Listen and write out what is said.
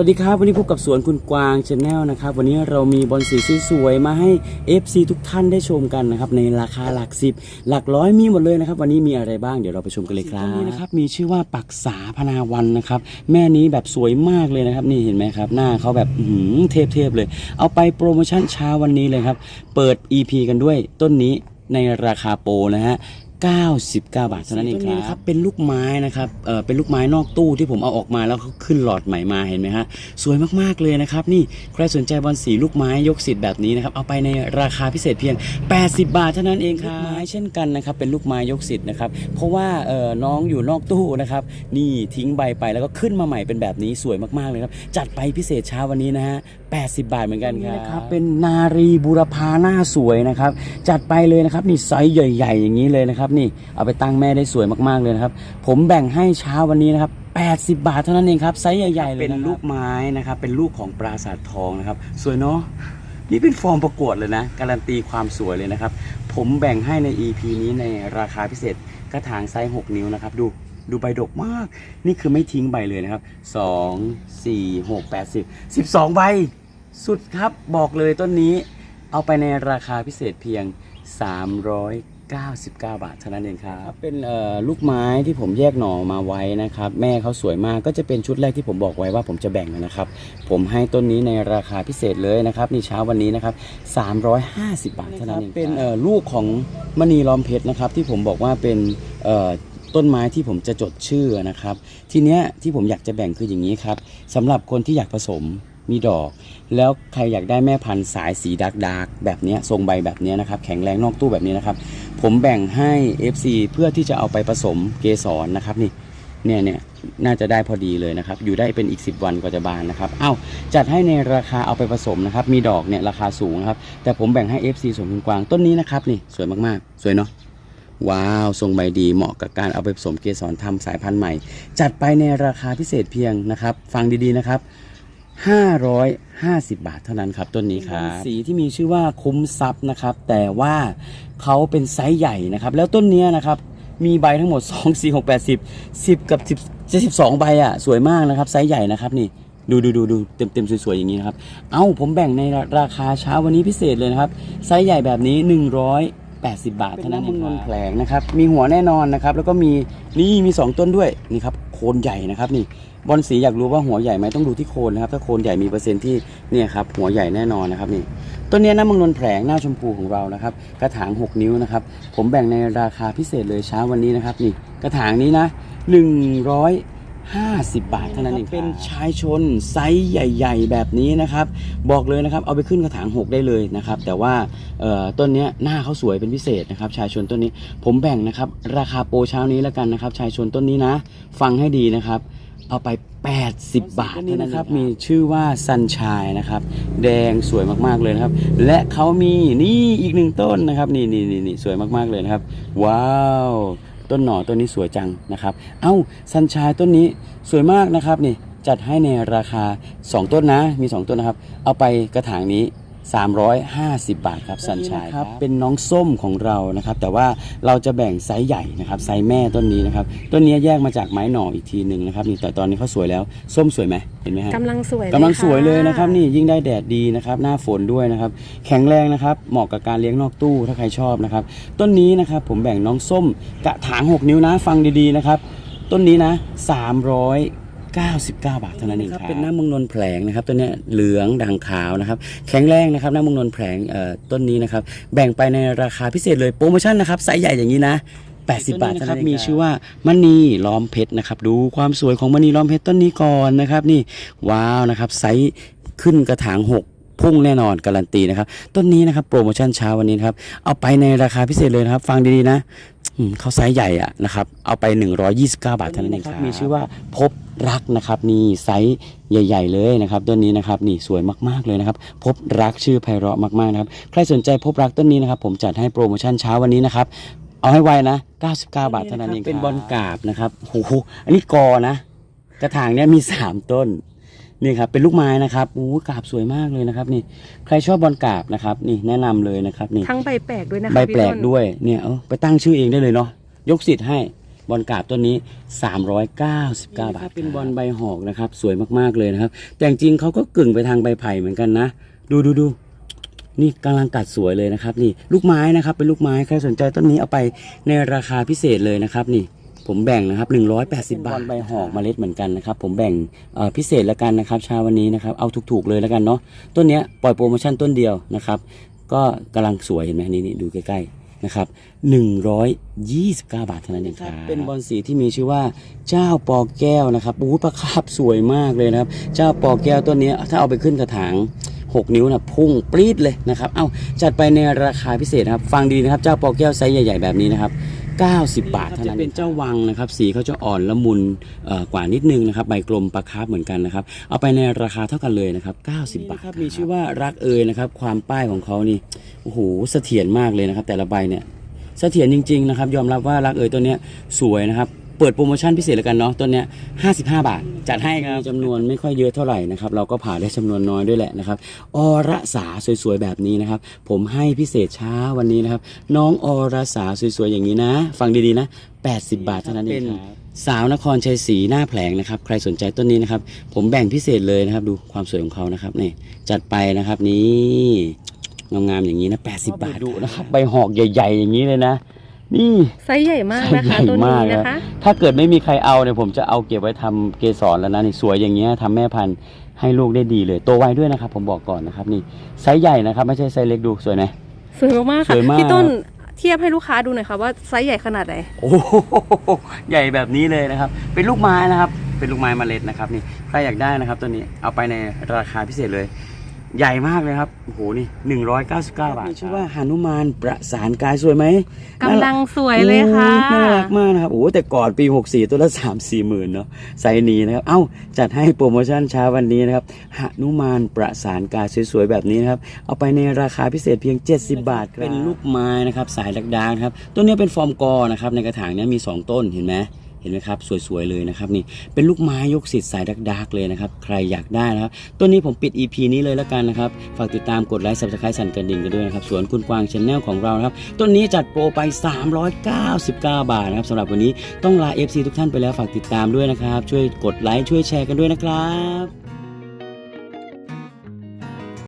วัสดีครับ วันนี้พบกับสวนคุณกวางชาแนลนะครับ วันนี้เรามีบอลสีสวยๆมาให้ FC ทุกท่านได้ชมกันนะครับ ในราคาหลักสิบหลักร้อยมีหมดเลยนะครับ วันนี้มีอะไรบ้างเดี๋ยวเราไปชมกันเลยครับนี่นะครับมีชื่อว่าปักษาพนาวันนะครับ แม่นี้แบบสวยมากเลยนะครับ นี่เห็นไหมครับ หน้าเขาแบบอื้อหือเทพๆเลย เอาไปโปรโมชั่นเช้าวันนี้เลยครับ เปิด EP กันด้วยต้นนี้ในราคาโปรนะฮะ 99 บาทเท่านั้นเองครับ เป็นลูกไม้นะครับเอ่อเป็นลูกไม้นอกตู้ที่ผมเอาออกมาแล้วเขาขึ้นหลอดใหม่มาเห็นไหมฮะสวยมากๆเลยนะครับ นี่ใครสนใจบอลสีลูกไม้ยกสิทธิ์แบบนี้นะครับเอาไปในราคาพิเศษเพียง 80 บาทเท่านั้นเองครับลูกไม้เช่นกันนะครับเป็นลูกไม้ยกสิทธิ์นะครับเพราะว่าเอ่อน้องอยู่นอกตู้นะครับนี่ทิ้งใบไปแล้วก็ขึ้นมาใหม่เป็นแบบนี้สวยมากๆเลยครับจัดไปพิเศษเช้าวันนี้นะฮะ80 บาทเหมือนกันครับนะครับเป็นนารีบุรพาหน้าสวยนะครับจัดไปเลยนะครับนี่ไซส์ใหญ่ ๆ อย่างนี้เลยนะครับนี่เอาไปตั้งแม่ได้สวยมากๆเลยนะครับ ผมแบ่งให้เช้าวันนี้นะครับ80 บาทเท่านั้นเองครับไซส์ใหญ่ๆเลยเป็นลูกไม้นะครับ เป็นลูกของปราสาททองนะครับ สวยเนาะนี่เป็นฟอร์มประกวดเลยนะ การันตีความสวยเลยนะครับ ผมแบ่งให้ใน EP นี้ในราคาพิเศษกระถางไซส์ 6 นิ้วนะครับ ดูดูใบดกมาก นี่คือไม่ทิ้งใบเลยนะครับ 2 4 6 8 10 12 ใบ สุดครับบอกเลยต้นนี้ เอาไปในราคาพิเศษเพียง 99 บาทเท่านั้นเองครับเป็นลูกไม้ที่ผมแยกหน่อมาไว้นะครับ แม่เขาสวยมากก็จะเป็นชุดแรกที่ผมบอกไว้ว่าผมจะแบ่งนะครับ ผมให้ต้นนี้ในราคาพิเศษเลยนะครับในเช้าวันนี้นะครับ 350 บาทเท่านั้นเองเป็นลูกของมณีล้อมเพชรนะครับที่ผมบอกว่าเป็นต้นไม้ที่ผมจะจดชื่อนะครับ ทีเนี้ยที่ผมอยากจะแบ่งคืออย่างนี้ครับสำหรับคนที่อยากผสม มีดอก แล้วใครอยากได้แม่พันธุ์สายสีดักดาร์กแบบนี้ทรงใบแบบนี้นะครับ แข็งแรงนอกตู้แบบนี้นะครับ ผมแบ่งให้ FC เพื่อที่จะเอาไปผสมเกสรนะครับนี่เนี่ยเนี่ยน่าจะได้พอดีเลยนะครับ อยู่ได้เป็นอีก 10 วันกว่าจะบานนะครับเอ้าจัดให้ในราคาเอาไปผสมนะครับ มีดอกเนี่ยราคาสูงนะครับ แต่ผมแบ่งให้ FC สวนคุณกวางต้นนี้นะครับนี่สวยมากๆ สวยเนาะว้าว ทรงใบดีเหมาะกับการเอาไปผสมเกสรทำสายพันธุ์ใหม่ จัดไปในราคาพิเศษเพียงนะครับ ฟังดีๆนะครับ 550 บาทเท่านั้นครับต้นนี้ครับสีที่มีชื่อว่าคุ้มทรัพย์นะครับ แต่ว่าเขาเป็นไซส์ใหญ่นะครับ แล้วต้นเนี้ยนะครับมีใบทั้งหมด 2 4 6 8 10 10 กับ10จะ12ใบอะสวยมากนะครับไซส์ใหญ่นะครับนี่ดูดูดูดูเต็มเต็มๆสวยๆ อย่างนี้นะครับ เอ้าผมแบ่งในราคาเช้าวันนี้พิเศษเลยนะครับ ไซส์ใหญ่แบบนี้ 180 บาทเท่านั้นเองครับแผลงนะครับ มีหัวแน่นอนนะครับ แล้วก็มีนี่มี 2 ต้นด้วยนี่ครับ โคนใหญ่นะครับนี่บอลสีอยากรู้ว่าหัวใหญ่ไหมต้องดูที่โคนนะครับ ถ้าโคนใหญ่มีเปอร์เซ็นต์ที่เนี่ยครับหัวใหญ่แน่นอนนะครับนี่ต้นนี้น้ำมังนนแผลงหน้าชมพูของเรานะครับกระถาง 6 นิ้วนะครับผมแบ่งในราคาพิเศษเลยเช้าวันนี้นะครับนี่กระถางนี้นะ 150 บาทเท่านั้นเองเป็นชายชนไซส์ใหญ่ ๆ แบบนี้นะครับ บอกเลยนะครับเอาไปขึ้นกระถาง 6 ได้เลยนะครับ แต่ว่าเอ่อต้นเนี้ยหน้าเขาสวยเป็นพิเศษนะครับชายชนต้นนี้ผมแบ่งนะครับ ราคาโปรเช้านี้แล้วกันนะครับ ชายชนต้นนี้นะ ฟังให้ดีนะครับเอาไป 80 บาทนี่นะครับ มีชื่อว่าซันชายนะครับ แดงสวยมากๆเลยนะครับ และเขามีนี่อีกหนึ่งต้นนะครับ นี่นี่นี่นี่สวยมากๆเลยนะครับ ว้าว ต้นหน่อต้นนี้สวยจังนะครับ เอ้าซันชายต้นนี้สวยมากนะครับนี่จัดให้ในราคา 2 ต้นนะมี 2 ต้นนะครับ เอาไปกระถางนี้ 350 บาทครับสันชายครับเป็นน้องส้มของเรานะครับ แต่ว่าเราจะแบ่งไซส์ใหญ่นะครับไซส์แม่ต้นนี้นะครับต้นนี้แยกมาจากไม้หน่ออีกทีหนึ่งนะครับนี่แต่ตอนนี้เขาสวยแล้วส้มสวยไหมเห็นไหมฮะกำลังสวยกำลังค่ะสวยเลยนะครับนี่ยิ่งได้แดดดีนะครับหน้าฝนด้วยนะครับแข็งแรงนะครับเหมาะกับการเลี้ยงนอกตู้ถ้าใครชอบนะครับต้นนี้นะครับผมแบ่งน้องส้มกระถาง 6 นิ้วนะฟังดีๆนะครับต้นนี้นะ 399 บาทเท่านั้นเองครับเป็นหน้ามังนนแผลงนะครับต้นเนี้ยเหลืองด่างขาวนะครับแข็งแรงนะครับหน้ามังนนแผลงเอ่อต้นนี้นะครับแบ่งไปในราคาพิเศษเลยโปรโมชั่นนะครับไซส์ใหญ่อย่างนี้นะ80 บาทเท่านั้นเองมีชื่อว่ามณีล้อมเพชรนะครับดูความสวยของมณีล้อมเพชรต้นนี้ก่อนนะครับนี่ว้าวนะครับไซส์ขึ้นกระถาง 6พุ่งแน่นอนการันตีนะครับ ต้นนี้นะครับโปรโมชั่นเช้าวันนี้นะครับ เอาไปในราคาพิเศษเลยนะครับ ฟังดีๆนะ อืมเขาไซส์ใหญ่อะนะครับ เอาไป 129 บาทเท่านั้นเองครับมีชื่อว่าพบรักนะครับนี่ไซส์ใหญ่ ๆ เลยนะครับ ต้นนี้นะครับนี่สวยมากๆเลยนะครับ พบรักชื่อไพเราะมากๆนะครับใครสนใจพบรักต้นนี้นะครับ ผมจัดให้โปรโมชั่นเช้าวันนี้นะครับ เอาให้ไวนะ 99 บาทเท่านั้นเองเป็นบอลกราบนะครับโอ้โหอันนี้กอนะ กระถางเนี้ยมี 3 ต้น นี่ครับเป็นลูกไม้นะครับโอ้โหกราบสวยมากเลยนะครับ นี่ ใครชอบบอลกราบนะครับ นี่แนะนำเลยนะครับนี่ทั้งใบแปลกด้วยนะคะใบแปลกพี่ต้นด้วยเนี่ยเออไปตั้งชื่อเองได้เลยเนาะยกสิทธิ์ให้บอลกราบต้นนี้ 399 บาท เป็นบอลใบหอกนะครับ สวยมากๆเลยนะครับ แต่จริงๆเขาก็กึ่งไปทางใบไผ่เหมือนกันนะ ดูดูดูนี่กำลังกัดสวยเลยนะครับ นี่ลูกไม้นะครับ เป็นลูกไม้ใครสนใจต้นนี้เอาไปในราคาพิเศษเลยนะครับนี่ ผมแบ่งนะครับ180 บาทบอลใบหอกเมล็ดเหมือนกันนะครับ ผมแบ่งเอ่อพิเศษแล้วกันนะครับเช้าวันนี้นะครับ เอาถูกๆเลยแล้วกันเนาะต้นเนี้ยปล่อยโปรโมชั่นต้นเดียวนะครับ ก็กำลังสวยเห็นไหมนี่นี่ดูใกล้ๆนะครับ129 บาทเท่านั้นเองครับเป็นบอลสีที่มีชื่อว่าเจ้าปอแก้วนะครับอู้ประคาบสวยมากเลยนะครับ เจ้าปอแก้วต้นนี้ถ้าเอาไปขึ้นกระถาง6 นิ้วนะพุ่งปรี๊ดเลยนะครับ เอาจัดไปในราคาพิเศษนะครับ ฟังดีนะครับ เจ้าปอแก้วไซส์ใหญ่ ๆ แบบนี้นะครับ 90 บาทเท่านั้นจะเป็นเจ้าวังนะครับ สีเขาจะอ่อนละมุนเอ่อกว่านิดนึงนะครับใบกลมปลาคาร์ฟเหมือนกันนะครับ เอาไปในราคาเท่ากันเลยนะครับ 90 บาทครับมีชื่อว่ารักเอยนะครับ ความป้ายของเขานี่โอ้โหเสถียรมากเลยนะครับ แต่ละใบเนี่ยเสถียรจริง ๆ นะครับ ยอมรับว่ารักเอยตัวเนี้ยสวยนะครับ เปิดโปรโมชั่นพิเศษแล้วกันเนาะตัวเนี้ย55 บาท จัดให้ครับจำนวนไม่ค่อยเยอะเท่าไหร่นะครับ เราก็ผ่าได้จำนวนน้อยด้วยแหละนะครับ อรสาสวยๆแบบนี้นะครับ ผมให้พิเศษเช้าวันนี้นะครับ น้องอรสาสวยๆอย่างนี้นะ ฟังดีๆนะ 80 บาทเท่านั้นเองครับสาวนครชัยศรีหน้าแผลงนะครับ ใครสนใจต้นนี้นะครับ ผมแบ่งพิเศษเลยนะครับ ดูความสวยของเขานะครับนี่จัดไปนะครับนี่งามๆอย่างนี้นะ80 บาทดูนะครับ ใบหอกใหญ่ ๆ อย่างนี้เลยนะ นี่ไซส์ใหญ่มากนะคะไซส์ใหญ่ตัวนี้มากนะคะ ถ้าเกิดไม่มีใครเอาเนี่ยผมจะเอาเก็บไว้ทำเกสรแล้วนะนี่สวยอย่างเงี้ยทำแม่พันธุ์ให้ลูกได้ดีเลยโตไวด้วยนะครับ ผมบอกก่อนนะครับ นี่ไซส์ใหญ่นะครับ ไม่ใช่ไซส์เล็กดูสวยไหมสวยมากๆค่ะสวยมากพี่ต้นเทียบให้ลูกค้าดูหน่อยค่ะว่าไซส์ใหญ่ขนาดไหนโอ้โหใหญ่แบบนี้เลยนะครับ เป็นลูกไม้นะครับ เป็นลูกไม้เมล็ดนะครับนี่ใครอยากได้นะครับ ตัวนี้เอาไปในราคาพิเศษเลย ใหญ่มากเลยครับโอ้โหนี่199บาทมีชื่อว่าหานุมานประสานกายสวยไหมกำลังสวยเลยค่ะโอ้น่ารักมากนะครับโอ้แต่ก่อนปี64ตัวละ3 4หมื่นเนาะไซส์นี้นะครับ เอ้า จัดให้โปรโมชั่นเช้าวันนี้นะครับหนุมานประสานกายสวยๆแบบนี้นะครับ เอาไปในราคาพิเศษเพียง 70 บาทครับเป็นลูกไม้นะครับสายดักดานครับต้นนี้เป็นฟอร์มกอนะครับในกระถางเนี้มี 2 ต้นเห็นไหม เห็นไหมครับสวยๆเลยนะครับนี่เป็นลูกไม้ยกสิทธิ์สายดักๆเลยนะครับใครอยากได้นะครับต้นนี้ผมปิด EP นี้เลยแล้วกันนะครับฝากติดตามกดไลค์ subscribe สั่นกระดิ่งกันด้วยนะครับสวนคุณกวางชแนลของเรานะครับต้นนี้จัดโปรไป 399 บาทนะครับสำหรับวันนี้ต้องลา FC ทุกท่านไปแล้วฝากติดตามด้วยนะครับ ช่วยกดไลค์ช่วยแชร์กันด้วยนะครับ